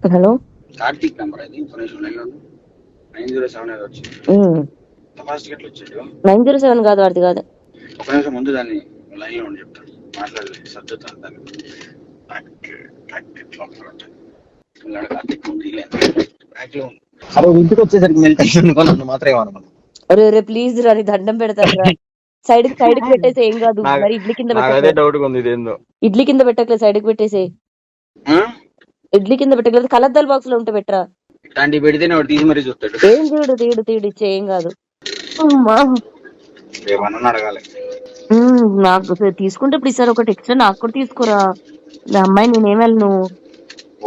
Hello? Karthik number అది information line nine zero seven ఏదో వచ్చింది. ఫాస్ట్ ఎట్లా వచ్చాడు నైన్ జీరో సెవెన్ కాదు వాడిది కాదు. ఒక నిమిషం ముందు దాన్ని లైన్లో ఉండి చెప్తాను మాట్లాడలేదు సర్దుతాను దాన్ని. లో ఇంటికి వచ్చేసరికి మెల్ట్ అయ్యింది నన్ను మాత్రం ఏమనుకున్నాను అరే రే ప్లీజ్ రా నీ దండం పెడతాను సైడ్కి సైడ్కి పెట్టేసి ఏం కాదు. నాకు- మరి ఇడ్లీ కింద అదే ఇడ్లీ కింద పెట్టకలేదు సైడ్కి పెట్టేసి. ఇడ్లీ కింద పెట్టకలేదు కలద్దాల బాక్స్లో ఉంటే పెట్టరా? ఇట్లాంటివి పెడితేనే వాడు తీసి మరీ చూస్తాడు. ఏం తీడు తీడు తీడు ఇచ్చే ఏం కాదు. అమ్మా. రేపన్నా అడగాలి. ఉమ్, నాకు సరే తీసుకుంటే ఇప్పుడు ఈసారి ఒకటి ఎక్స్ట్రా నాకు కూడా తీసుకోరా? నా అమ్మాయి నేనేం వెళ్ళను?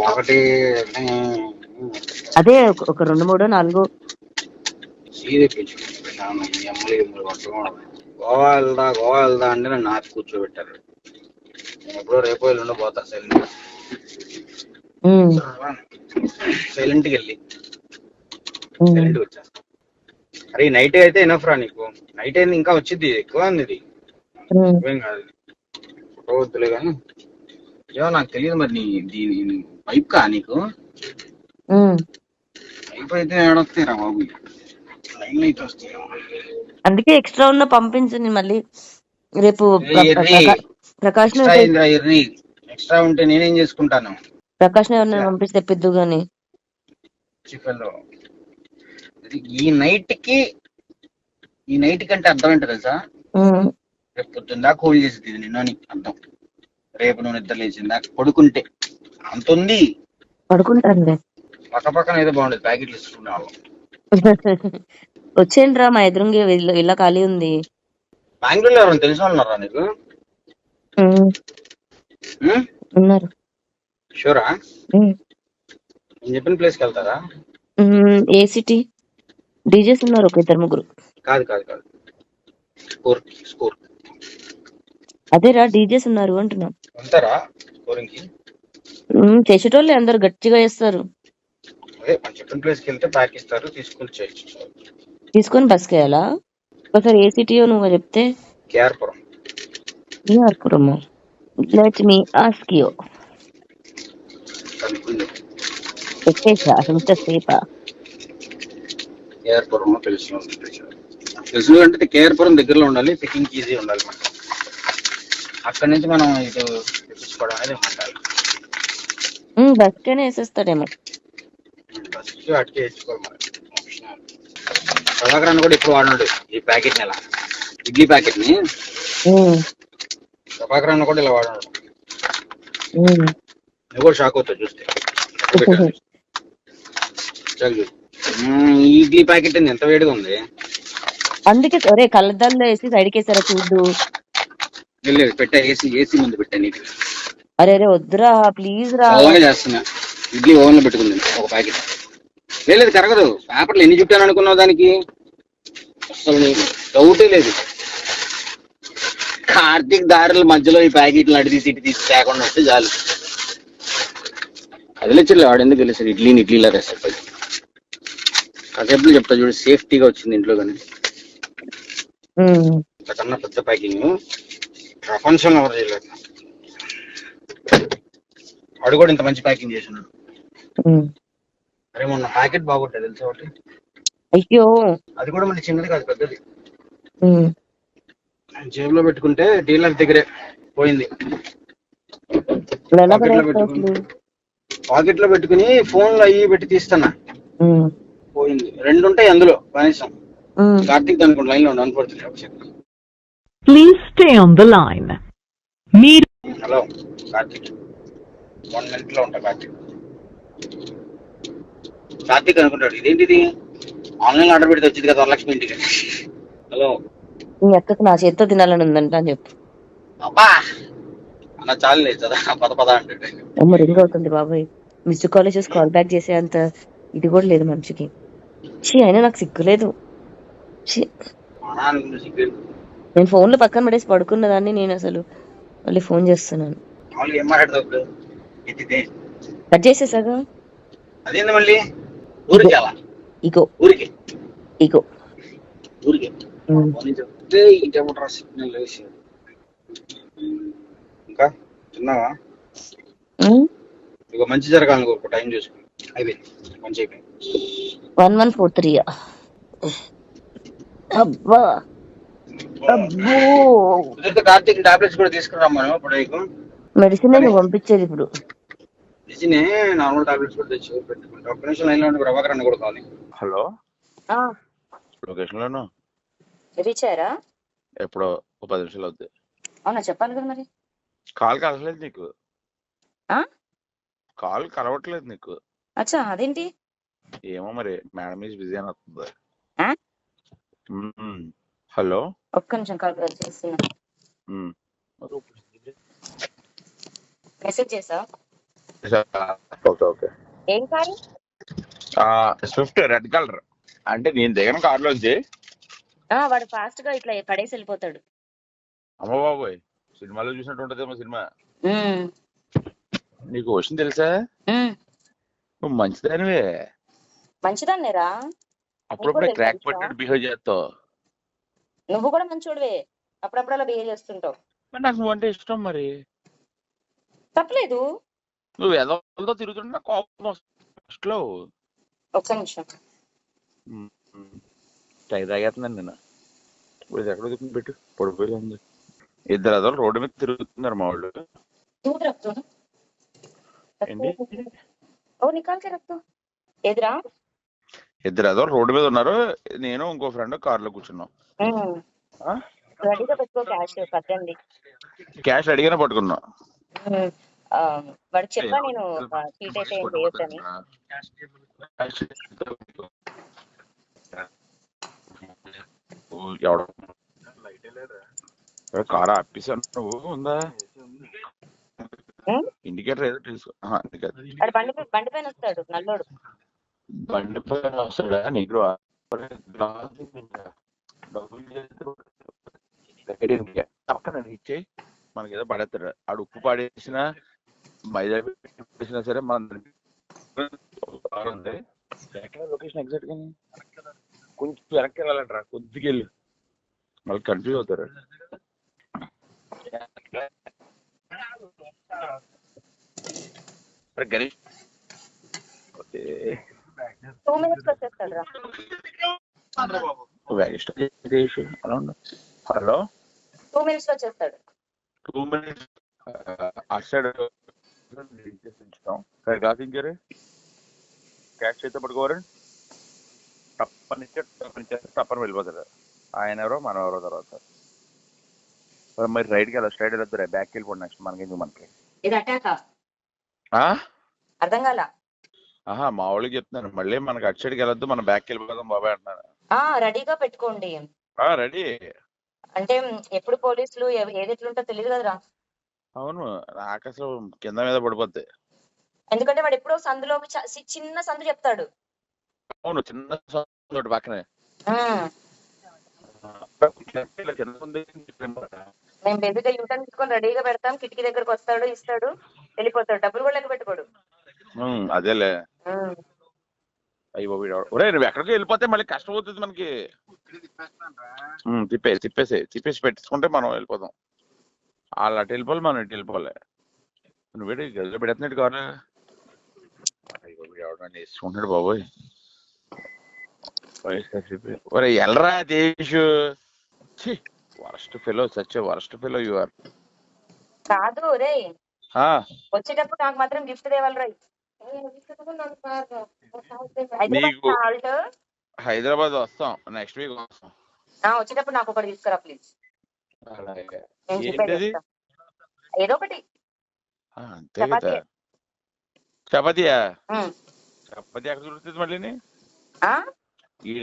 ఒకటి అదే ఒక- ఒక రెండు మూడు నాలుగు. ఈ అమ్మలు పట్టుకోవడం గోవా వెళ్దా గోవా వెళ్దా అంటే నన్ను కూర్చోబెట్టారు నేను ఎప్పుడో రేపు ఎల్లుండో పోతా ఉమ్, సైలెంట్కి వెళ్ళి. సైలెంట్ వచ్చేస్తా అరే నైట్ అయితే ఎనఫ్ రా నీకు. నైట్ అయితే ఇంకా వచ్చింది ఎక్కువ ఉంది ఇది. ఏం కాదు. ఫోటో వద్దులే కానీ. ఏమో నాకు తెలియదు మరి నీ దీని పైప్ కా నీకు. పైప్ అయితే ఏడొస్తాయి రా బాబు. లైన్ అయితే వస్తాయి. అందుకే ఎక్స్ట్రా ఉన్న పంపించు నేను మళ్ళీ. రేపు ప్ర- ఏ, ఎర్రి. ప్రకా- ప్రకాష్ని ఎక్స్ట్రా అయిందిరా ఎర్రి. ఎక్స్ట్రా ఉంటే నేనేం చేసుకుంటాను? ప్రకాష్ ఎవరినైనా పంపిస్తే తెప్పిద్దు గాని. ఈ నైట్కి ఈ నైట్ కంటే అర్థం ఏంటో తెలుసా? రేపు పొద్దున్న దాకా హోల్డ్ చేసింది ఇది నిన్న అర్థం. రేపు నువ్వు నిద్ర లేచిందా పడుకుంటే. అంత ఉంది. పడుకుంటానులే పక్క పక్కన ఏదో బాగుండేది ప్యాకెట్లు ఇస్తున్నా వచ్చేయండి రా మా ఎదురుంగి ఇల్లు ఖాళీ ఉంది. బెంగళూరులో ఎవరైనా తెలిసిన వాళ్ళు ఉన్నారా నీకు ఉన్నారు. షూరా నేను చెప్పిన ప్లేస్కి వెళ్తారా? ఏ సిటీ డీజేస్ ఉన్నారు ఒక ఇద్దరు ముగ్గురు. కాదు కాదు కాదు. స్కోర్ స్కోర్ అదేరా డీజేస్ ఉన్నారు అంటున్నా. వెళ్తారా స్కోరింగ్కి? ఉమ్, చేసేటోళ్ళే అందరు గట్టిగా చేస్తారు. అదే మనం చెప్పిన ప్లేస్కి వెళ్తే ప్యాక్ ఇస్తారు తీసుకుని చేయొచ్చు తీసుకొని బస్కి వెళ్ళాలా? ఒకసారి ఏ సిటీయో నువ్వు చెప్తే? KR Puram. Let me ask you పెట్టేసా ఇంతసేపా కేఆర్పురం అంటే కేఆర్పురం దగ్గరలో ఉండాలి పికింగ్ ఈజీ ఉండాలి మనకి అక్కడి నుంచి మనం ఇటు తెప్పించుకోవడం అనేది ఉండాలి బస్కేనే వేసేస్తాడేమో బస్కి వేసుకోవాలి కూడా ఇప్పుడు వాడినాడు ఈ ప్యాకెట్ నెల ఇడ్లీ ప్యాకెట్ని ఉమ్, ప్రభాకరాన్ని కూడా ఇలా వాడినాడు. నువ్వు కూడా షాక్ అవుతావు చూస్తే ఎక్కడ పెట్టాను? చాలు చూడు. మ్మ్, ఈ ఇడ్లీ ప్యాకెట్ ఎంత వేడిగా ఉంది. అందుకే ఒరే కళ్ళద్దాల్లో వేసి సైడ్కి వేసారా చూడు. లేదు, పెట్టా ఏసీ ఏసీ ముందు పెట్టా నీకు అరే అరే వద్దురా ప్లీజ్ రా. అలాగే చేస్తున్నా. ఇడ్లీ ఓవెన్లో పెట్టుకుంది ఒక ప్యాకెట్. లేదు కరగదు. పేపర్లు ఎన్ని చుట్టాను అనుకున్నావు దానికి? అసలు డౌటే లేదు. కార్తీక్ దారుల మధ్యలో ఈ ప్యాకెట్లు అడి తీసి ఇటు తీసి తేకుండా వస్తే చాలు. కదిలించలే వాడు ఎందుకు తెలిసాడు ఇడ్లీని ఇడ్లీలా రెసిపీ కాసేపు చెప్తా చూడు సేఫ్టీగా వచ్చింది ఇంట్లో కానీ. ఇంతకన్నా పెద్ద ప్యాకింగ్ ప్రపంచంలో ఎవరు చేయలేదు. వాడు కూడా ఇంత మంచి ప్యాకింగ్ చేసినాడు. అరే మొన్న ప్యాకెట్ బాగుంటుంది తెలుసా ఒకటి? అయ్యో. అది కూడా మళ్ళీ చిన్నది కాదు పెద్దది. జేబులో పెట్టుకుంటే డీలర్ దగ్గరే పోయింది? పాకెట్లో పెట్టుకుని. ఫోన్లో అయ్యి పెట్టి తీస్తున్నా. ఉమ్, పోయింది. రెండు ఉంటాయి అందులో కనీసం. కార్తీక్ అనుకోండి లైన్లో second Please stay on the line. మీరు హలో కార్తీక్. వన్ మినిట్లో ఉంటా కార్తీక్. కార్తీక్ అనుకుంటాడు ఇదేంటిది? ఆన్లైన్ ఆర్డర్ పెడితే వచ్చింది కదా వరలక్ష్మి ఇంటికి. హలో. నీ అక్కకు నా చేత్తో తినాలని ఉందంట అని చెప్పు. అబ్బా! అన్న చాలు లేదు కదా పద పద అంటే అమ్మ రింగ్ అవుతుంది బాబాయ్. మిస్డ్ కాలేజెస్ కాల్ బ్యాక్ చేసే అంత ఇది కూడా లేదు మనిషికి. షీ అయినా నాకు సిగ్గులేదు. నేను ఫోన్లో పక్కన పడేసి పడుకున్న దాన్ని నేను అసలు మళ్ళీ ఫోన్ చేస్తున్నాను. కట్ చేసేసాగా ఇగో. ఇగో. ఇంకా? మంచి జరగాలి ఒక టైం చూసుకుని అయిపోయింది వన్ వన్ ఫోర్ త్రీ అబ్బా. కార్తీక్ టాబ్లెట్స్ కూడా తీసుకురామ్మను ఇప్పుడు నీకు. మెడిసిన్ నువ్వు పంపించేది ఇప్పుడు. నిజనే నార్మల్ టాబ్లెట్స్ కూడా తెచ్చి పెట్టుకుంటా. ఒక్క నిమిషం లైన్లో ఉండి ప్రభాకర్ అన్న కూడా కావాలి హలో. లొకేషన్ లోను రీచ్ అయ్యారా ఎప్పుడో ఒక పది నిమిషాలు అవుద్ది. అవునా చెప్పాలి కదా మరి. కాల్ కలవలేదు నీకు. ఆ? కాల్ కలవట్లేదు నీకు. అచ్చా! అదేంటి? ఏమో మరి మేడం ఈజ్ బిజీ అని వస్తుంది. ఆ? హలో? ఒక్క నిమిషం కాల్ చేస్తున్నా. మెసేజ్ చేసా ఓకే ఓకే. ఏం కాదు స్విఫ్ట్ రెడ్ కలర్. అంటే నేను దిగిన కార్లోంచి. వాడు ఫాస్ట్గా ఇట్లా పడేసి వెళ్ళిపోతాడు. అమ్మ బాబోయ్ సినిమాలో చూసినట్టు ఉంటదేమో సినిమా. ఉమ్, నీకు విషయం తెలుసా? ఉమ్. నువ్వు మంచిదానివే. మంచిదాన్నేరా? అప్పుడప్పుడు క్రాక్ పట్టినట్టు బిహేవ్ చేస్తావు. నువ్వు కూడా మంచోడివే. అప్పుడప్పుడు అలా బిహేవ్ చేస్తుంటావు. మరి నాకు నువ్వంటే ఇష్టం మరి. తప్పలేదు. నువ్వు ఎదవలతో తిరుగుతుంటే కోపం వస్తుంది ఒక్క నిమిషం. టై తాగేస్తున్నాను నేను. ఇప్పుడు ఇది ఎక్కడ చూపించి పెట్టు. పడిపోయింది ఇద్దరు అదలు రోడ్డు మీద తిరుగుతున్నారు మా వాళ్ళు. ఏంటి? ఓ నికాల్ కే రక్తో ఎదురా? ఇద్దరు ఏదో రోడ్డు మీద ఉన్నారు నేను ఇంకో ఫ్రెండ్ కార్లో కూర్చున్నాం రెడీగా పెట్టుకో క్యాష్ పట్టండి క్యాష్ రెడీగానే పట్టుకున్నా. వాడు చెప్పా నేను సీట్ అయితే ఏం చేయొద్దని ఎవడ? కారా అప్పిసా నువ్వు ఉందా? ఇండికేటర్ ఏదో తీసుకో బండి బండి పైన వస్తాడు నల్లోడు. బండి పైన వస్తాడా? నీకు పక్కన ఇచ్చే మనకి ఏదో పడేస్తాడు. ఆడు ఉప్పు పాడేసిన మైదా పెట్టేసినా సరే మన ఉంది. లొకేషన్ ఎగ్జాక్ట్గా కొంచెం వెనక్కి వెళ్ళాలంటారా కొద్దిగా వెళ్ళు మళ్ళీ కన్ఫ్యూజ్ అవుతారు. గణేష్ ఓకే. టూ మినిట్స్ వచ్చేస్తాడు రా వెంకటేష్ అలా ఉండు. హలో? టూ మినిట్స్ వచ్చేస్తాడు. Two minutes. క్యాష్ చేస్తే పట్టుకోరు? తప్పనిచ్చే తప్పనిచ్చే తప్పని వెళ్ళిపోతారు ఆయన ఎవరో మనం ఎవరో తర్వాత. మరి మరి రైట్కి వెళ్ళాలి స్ట్రైట్ వెళ్ళొద్దు బ్యాక్ వెళ్ళిపోండి నెక్స్ట్ మనకి ఎందుకు మనకి? ఇది అటాకా? అర్థం కాల? ఆహా మా వాళ్ళకి చెప్తున్నాను మళ్ళీ మనకి అటు సైడ్కి వెళ్ళొద్దు మనం బ్యాక్ వెళ్ళిపోదాం బాబాయ్ అంటున్నాను ఆ రెడీగా పెట్టుకోండి. రెడీ అంటే ఎప్పుడు పోలీసులు ఏది ఎట్లుంటో తెలియదు కదరా. అవును అసలు కింద మీద పడిపోద్ది. ఎందుకంటే వాడు ఎప్పుడో చి- చిన్న సందు చెప్తాడు. అవును చిన్న చోటు పక్కనే ఉమ్, ఇలా చిన్న ఉంది మేము బేబీగా యూటర్న్ తీసుకొని రెడీగా పెడతాం కిటికీ దగ్గరకు వస్తాడు ఇస్తాడు వెళ్ళిపోతాడు. డబ్బులు కూడా లెక్క పెట్టుకోడు. అదేలే. అయ్యో ఒరే నువ్వు ఎక్కడికి వెళ్ళిపోతే మళ్ళీ కష్టం అవుతుంది మనకి. ఉమ్, తిప్పే తిప్పేసి తిప్పేసి పెట్టేసుకుంటే మనం వెళ్ళిపోదాం వాళ్ళు అటు వెళ్ళిపోవాలి మనం ఇటు వెళ్ళిపోవాలి. నువ్వు వీడు గదిలో పెడుతున్నట్టు కావాలి ఎవడన్నా వేసుకుంటున్నాడు బాబోయ్. వైఎస్ఆర్సీపీ. ఒరే ఎల్రా దేశ్ worst fellow such worst fellow you are కాదు రే వచ్చేటప్పుడు నాకు మాత్రం గిఫ్ట్ తేవాలి రై. హైదరాబాద్ వస్తాం నెక్స్ట్ వీక్ వస్తాం. వచ్చేటప్పుడు నాకు ఒకటి తీసుకురా ప్లీజ్ ఏదో ఒకటి. ఆ, అంతే కదా. చపాతీ. చపాతీయా. చపాతీ ఎక్కడ దొరుకుతుంది మళ్ళీ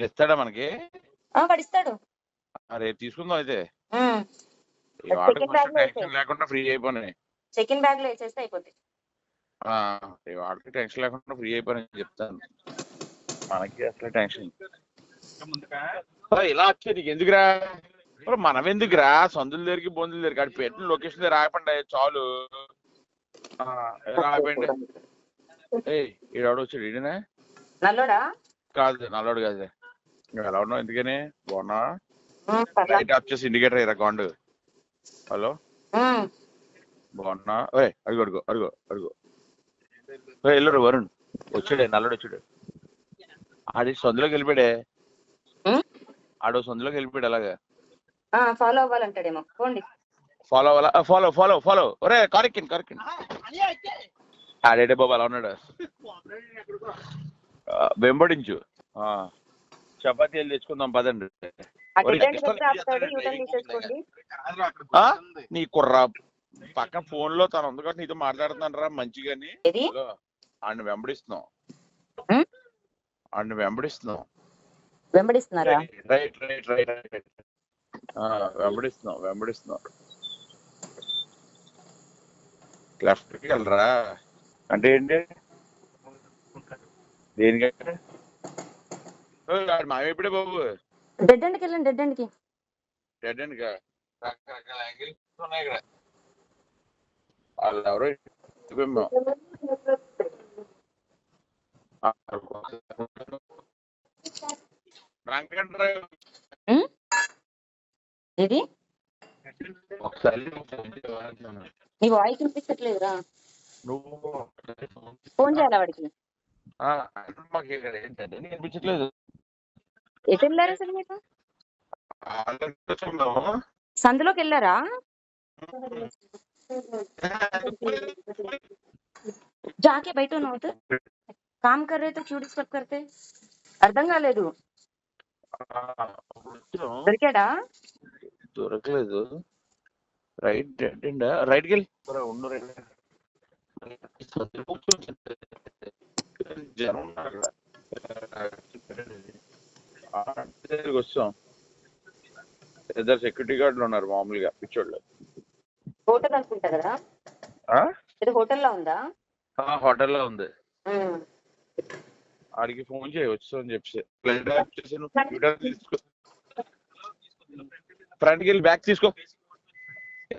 ఇస్తాడా మనకి? ఆ, రేపు తీసుకుందాం అయితే. టెన్షన్. లేకుండా ఫ్రీ అయిపోయినాయి సెకండ్ బ్యాగ్లో వేసేస్తే అయిపోద్ది. ఆ, ఈ వాటికి టెన్షన్ లేకుండా ఫ్రీ అయిపోయినాయి చెప్తాను. మనకి అసలు టెన్షన్ ఇలా వచ్చే నీకు ఎందుకురా? మనం ఎందుకురా? సందుల దగ్గరికి బొందుల దగ్గరికి. అటు పెట్టిన లొకేషన్ దగ్గర ఆగపండి చాలు. ఆ, ఎలా ఆగండి ఏయ్ ఈడెవడో వచ్చాడు ఈడనే? నల్లోడా? కాదు నల్లోడు కాదు. ఎలా ఉన్నావు ఎందుకని? బాగున్నా. లైట్ ఆఫ్ చేసి ఇండికేటర్ ఇరా కాండు? హలో. బాగున్నా? ఓయ్ అడుగు అడుగు అడుగు అడుగు. ఓయ్ ఎల్లుడు వరుణ్. వచ్చాడే నల్లడు వచ్చాడు. ఆడి సొందులోకి వెళ్ళిపోయాడే? ఆడు సొందులోకి వెళ్ళిపోయాడు అలాగా. ఫాలో అవ్వాలంటాడేమో. పోండి. ఫాలో అవ్వాలా? ఫాలో ఫాలో ఫాలో ఒరే కారెక్కిన్ కారెక్కిన్ ఆడేడే బాబు అలా ఉన్నాడు. వెంబడించు. ఆ, చపాతీ వెళ్ళి తెచ్చుకుందాం పదండి. నీ కుర్రా పక్కన ఫోన్లో తను ఉంది కాబట్టి నీతో మాట్లాడుతున్నాను రా మంచిగాని ఆడిని వెంబడిస్తున్నాం ఉం? ఆడిని వెంబడిస్తున్నాం వెంబడిస్తున్నారా? రైట్ రైట్ రైట్ రైట్ ఆ, వెంబడిస్తున్నాం వెంబడిస్తున్నాం లెఫ్ట్కి వెళ్ళరా? అంటే ఏంటి? దేనికంటే? మావి ఎప్పుడే బాబు. డెడ్ ఎండ్కి వెళ్ళండి డెడ్ ఎండ్కి డెడ్గా రకరకాల యాంగిల్స్ ఉన్నాయి ఇక్కడ. వాళ్ళు ఎవరో చేయమని నీ వాయిస్ వినిపించట్లేదురా. నువ్వు ఫోన్ చేయాలి వాడికి? మాకు ఇక్కడ ఏంటంటే అనిపించట్లేదు ఎటు వెళ్ళారు అసలు మీరు ఆల్రెడీ వచ్చాము. సందులోకి వెళ్ళారా जाके बैठो ना उधर काम कर रहे तो क्यों डिस्टर्ब करते అర్థం కాలేదు ఆ, వచ్చాం. దొరికాడా దొరకలేదు రైట్ డెడ్ అండ్ రైట్ కి వెళ్ళి ఉండు రైట్ జనం ఉన్నారు అక్కడ. ఆ, దగ్గరికి వచ్చాం ఇద్దరు సెక్యూరిటీ గార్డులు ఉన్నారు మామూలుగా పిచ్చోళ్ళు. హోటల్ అనుకుంటా కదా? ఇది హోటల్లో ఉందా? ఆ, హోటల్లో ఉంది. ఆడికి ఫోన్ చేయి చెప్పి నువ్వు computer తీసుకో. ఫ్రంట్కి వెళ్ళి బ్యాక్ తీసుకో.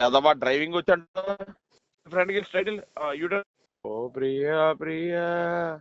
అదమ్మా డ్రైవింగ్ వచ్చాడు. ఫ్రంట్కి వెళ్ళి స్ట్రైట్ వెళ్ళి. ఓ ప్రియా ప్రియా.